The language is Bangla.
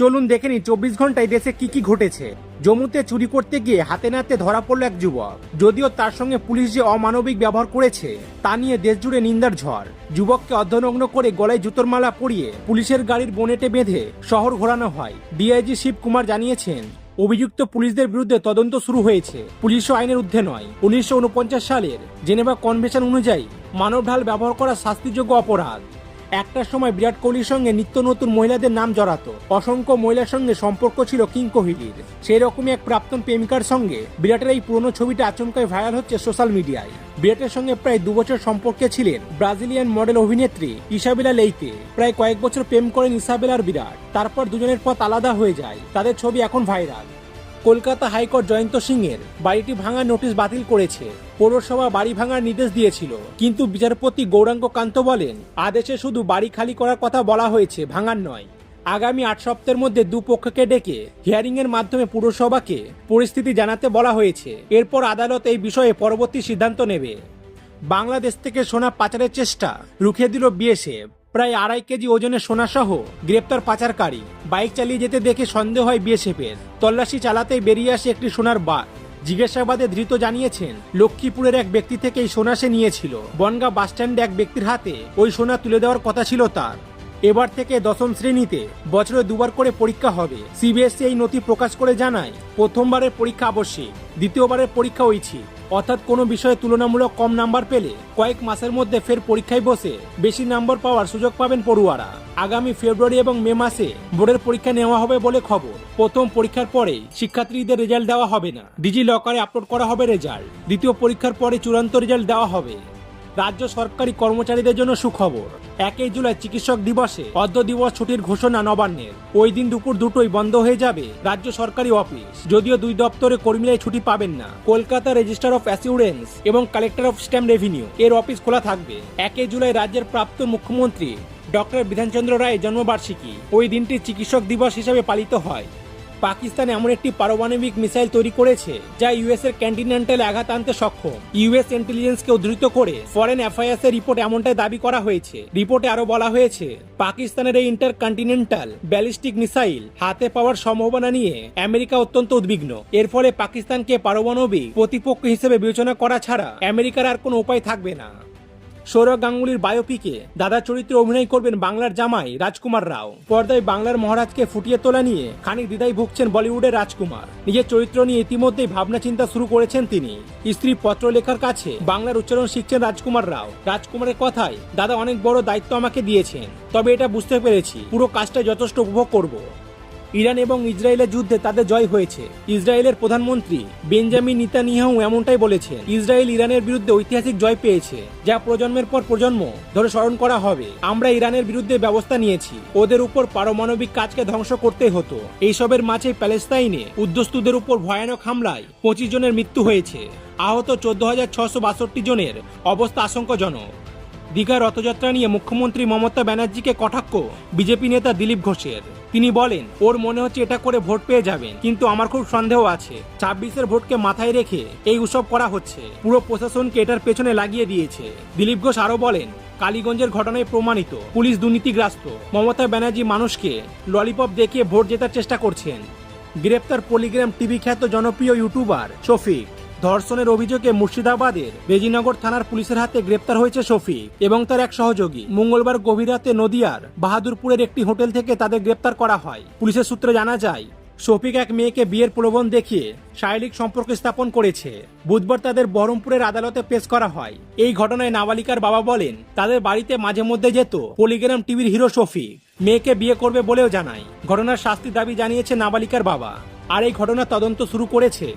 চলুন দেখে নি চব্বিশ ঘন্টায় দেশে কি কি ঘটেছে। জম্মুতে চুরি করতে গিয়ে হাতে নাতে ধরা পড়ল এক যুবক। যদিও তার সঙ্গে পুলিশ যে অমানবিক ব্যবহার করেছে, তা নিয়ে দেশ জুড়ে নিন্দার ঝড়। যুবককে অর্ধনগ্ন করে গলায় জুতোর মালা পরিয়ে পুলিশের গাড়ির বনেটে বেঁধে শহর ঘোরানো হয়। ডিআইজি শিব কুমার জানিয়েছেন, অভিযুক্ত পুলিশদের বিরুদ্ধে তদন্ত শুরু হয়েছে। পুলিশও আইনের ঊর্ধ্বে নয়। উনিশশো সালের জেনেভা কনভেনশন অনুযায়ী মানব ঢাল ব্যবহার করা শাস্তিযোগ্য অপরাধ। একটার সময় বিরাট কোহলির সঙ্গে নিত্য নতুন মহিলাদের নাম জড়াতো। অসংখ্য মহিলার সঙ্গে সম্পর্ক ছিল কিং কোহলির। সেই রকমই এক প্রাক্তন প্রেমিকার সঙ্গে বিরাটের এই পুরনো ছবিটা আচমকায় ভাইরাল হচ্ছে সোশ্যাল মিডিয়ায়। বিরাটের সঙ্গে প্রায় দু বছর সম্পর্কে ছিলেন ব্রাজিলিয়ান মডেল অভিনেত্রী ইসাবেলা লেইতে। প্রায় কয়েক বছর প্রেম করেন ইসাবেলার বিরাট। তারপর দুজনের পথ আলাদা হয়ে যায়। তাদের ছবি এখন ভাইরাল। কলকাতা হাইকোর্ট জয়ন্ত সিংয়ের বাড়িটি ভাঙার নোটিশ বাতিল করেছে। পৌরসভা বাড়ি ভাঙার নির্দেশ দিয়েছিল। কিন্তু বিচারপতি গৌরাঙ্গ কান্ত বলেন, আদেশে শুধু বাড়ি খালি করার কথা বলা হয়েছে, ভাঙার নয়। আগামী আট সপ্তাহের মধ্যে দুপক্ষকে ডেকে হিয়ারিং এর মাধ্যমে পুরসভাকে পরিস্থিতি জানাতে বলা হয়েছে। এরপর আদালত এই বিষয়ে পরবর্তী সিদ্ধান্ত নেবে। বাংলাদেশ থেকে সোনা পাচারের চেষ্টা, রুখে দিল বিএসএফ। প্রায় আড়াই কেজি ওজনের সোনা সহ গ্রেপ্তার পাচারকারী। বাইক চালিয়ে যেতে দেখে সন্দেহ হয় বিএসএফের। তল্লাশি চালাতেই বেরিয়ে আসে একটি সোনার বাঘ। জিজ্ঞাসাবাদে ধৃত জানিয়েছেন, লক্ষ্মীপুরের এক ব্যক্তি থেকে এই সোনা সে নিয়েছিল। বনগা বাসস্ট্যান্ডে এক ব্যক্তির হাতে ওই সোনা তুলে দেওয়ার কথা ছিল তার। এবার থেকে দশম শ্রেণীতে বছরে দুবার করে পরীক্ষা হবে। সিবিএসসি এই নথি প্রকাশ করে জানায়, প্রথমবারের পরীক্ষা আবশ্যিক, দ্বিতীয়বারের পরীক্ষা ঐচ্ছিক অর্থাৎ কোনো বিষয়ে তুলনামূলক কম নাম্বার পেলে কয়েক মাসের মধ্যে ফের পরীক্ষায় বসে বেশি নাম্বার পাওয়ার সুযোগ পাবেন পড়ুয়ারা। আগামী ফেব্রুয়ারি এবং মে মাসে বোর্ডের পরীক্ষা নেওয়া হবে বলে খবর। প্রথম পরীক্ষার পরে শিক্ষার্থীদের রেজাল্ট দেওয়া হবে না। ডিজি লকারে আপলোড করা হবে রেজাল্ট। দ্বিতীয় পরীক্ষার পরে চূড়ান্ত রেজাল্ট দেওয়া হবে। রাজ্য সরকারি কর্মচারীদের জন্য সুখবর। একই জুলাই চিকিৎসক দিবসে অর্ধ দিবস ছুটির ঘোষণা নবান্নের। ওই দিন দুপুর দুটোই বন্ধ হয়ে যাবে রাজ্য সরকারি অফিস। যদিও দুই দপ্তরে কর্মীরাই ছুটি পাবেন না। কলকাতা রেজিস্টার অফ অ্যাসিউরেন্স এবং কালেক্টর অফ স্ট্যাম্প রেভিনিউ এর অফিস খোলা থাকবে। একই জুলাই রাজ্যের প্রাপ্ত মুখ্যমন্ত্রী ডক্টর বিধানচন্দ্র রায়ের জন্মবার্ষিকী। ওই দিনটি চিকিৎসক দিবস হিসাবে পালিত হয়। পাকিস্তান এমন একটি পারমাণবিক মিসাইল তৈরি করেছে যা ইউএস এর ক্যান্টিনেন্টালে আঘাত আনতে সক্ষম। ইউএস ইন্টেলিজেন্সকে উদ্ধৃত করে ফরেন অ্যাফেয়ার্স এর রিপোর্ট এমনটাই দাবি করা হয়েছে। রিপোর্টে আরও বলা হয়েছে, পাকিস্তানের এই ইন্টার কন্টিনেন্টাল ব্যালিস্টিক মিসাইল হাতে পাওয়ার সম্ভাবনা নিয়ে আমেরিকা অত্যন্ত উদ্বিগ্ন। এর ফলে পাকিস্তানকে পারমাণবিক প্রতিপক্ষ হিসেবে বিবেচনা করা ছাড়া আমেরিকার আর কোনো উপায় থাকবে না। সৌরভ গাঙ্গুলির বায়োপিকে দাদা চরিত্রে অভিনয় করবেন বাংলার জামাই রাজকুমার রাও। পর্দায় বাংলার মহারাজকে ফুটিয়ে তোলা নিয়ে খানিক দ্বিধায় ভুগছেন বলিউডের রাজকুমার। নিজের চরিত্র নিয়ে ইতিমধ্যেই ভাবনা চিন্তা শুরু করেছেন তিনি। স্ত্রী পত্র লেখার কাছে বাংলার উচ্চারণ শিখছেন রাজকুমার রাও। রাজকুমারের কথায়, দাদা, অনেক বড় দায়িত্ব আমাকে দিয়েছেন। তবে এটা বুঝতে পেরেছি। পুরো কাজটা যথেষ্ট উপভোগ করব। ইরান এবং ইসরায়েলের যুদ্ধে তাদের জয় হয়েছে। ইসরায়েলের প্রধানমন্ত্রী বেঞ্জামিন নিতানিয়াহু এমনটাই বলেছেন, ইসরায়েল ইরানের বিরুদ্ধে ঐতিহাসিক জয় পেয়েছে, যা প্রজন্মের পর প্রজন্ম ধরে স্মরণ করা হবে। আমরা ইরানের বিরুদ্ধে ব্যবস্থা নিয়েছি, ওদের উপর পারমাণবিক কাজকে ধ্বংস করতে হতো। এইসবের মাঝে প্যালেস্তাইনে উদ্যোস্তুদের উপর ভয়ানক হামলায় পঁচিশ জনের মৃত্যু হয়েছে। আহত চোদ্দ হাজার ছশো বাষট্টি জনের অবস্থা আশঙ্কাজনক। দীঘা রথযাত্রা নিয়ে মুখ্যমন্ত্রী মমতা ব্যানার্জিকে কটাক্ষ বিজেপি নেতা দিলীপ ঘোষের। তিনি বলেন, ওর মনে হচ্ছে এটা করে ভোট পেয়ে যাবেন, কিন্তু আমার খুব সন্দেহ আছে। ছাব্বিশের ভোটকে মাথায় রেখে এই উৎসব করা হচ্ছে। পুরো প্রশাসনকে এটার পেছনে লাগিয়ে দিয়েছে। দিলীপ ঘোষ আরও বলেন, কালীগঞ্জের ঘটনায় প্রমাণিত, পুলিশ দুর্নীতিগ্রস্ত। মমতা ব্যানার্জি মানুষকে ললিপপ দেখিয়ে ভোট জেতার চেষ্টা করছেন। গ্রেপ্তার পলিগ্রাম টিভি খ্যাত জনপ্রিয় ইউটিউবার শফিক। ধর্ষণের অভিযোগে মুর্শিদাবাদের বেজিনগর থানার পুলিশের হাতে গ্রেপ্তার হয়েছে শফিক এবং তার এক সহযোগী। মঙ্গলবার গভীর রাতে নদিয়ার বাহাদুরপুরের একটি হোটেল থেকে তাদের গ্রেপ্তার করা হয়। পুলিশের সূত্রে জানা যায়, শফিক এক মেয়েকে বিয়ের প্রলোভন দেখিয়ে শারীরিক সম্পর্ক স্থাপন করেছে। বুধবার তাদের বহরমপুরের আদালতে পেশ করা হয়। এই ঘটনায় নাবালিকার বাবা বলেন, তাদের বাড়িতে মাঝে মধ্যে যেত পলিগ্রাম টিভির হিরো শফিক। মেয়েকে বিয়ে করবে বলেও জানায়। ঘটনার শাস্তি দাবি জানিয়েছে নাবালিকার বাবা। আর এই ঘটনার তদন্ত শুরু করেছে।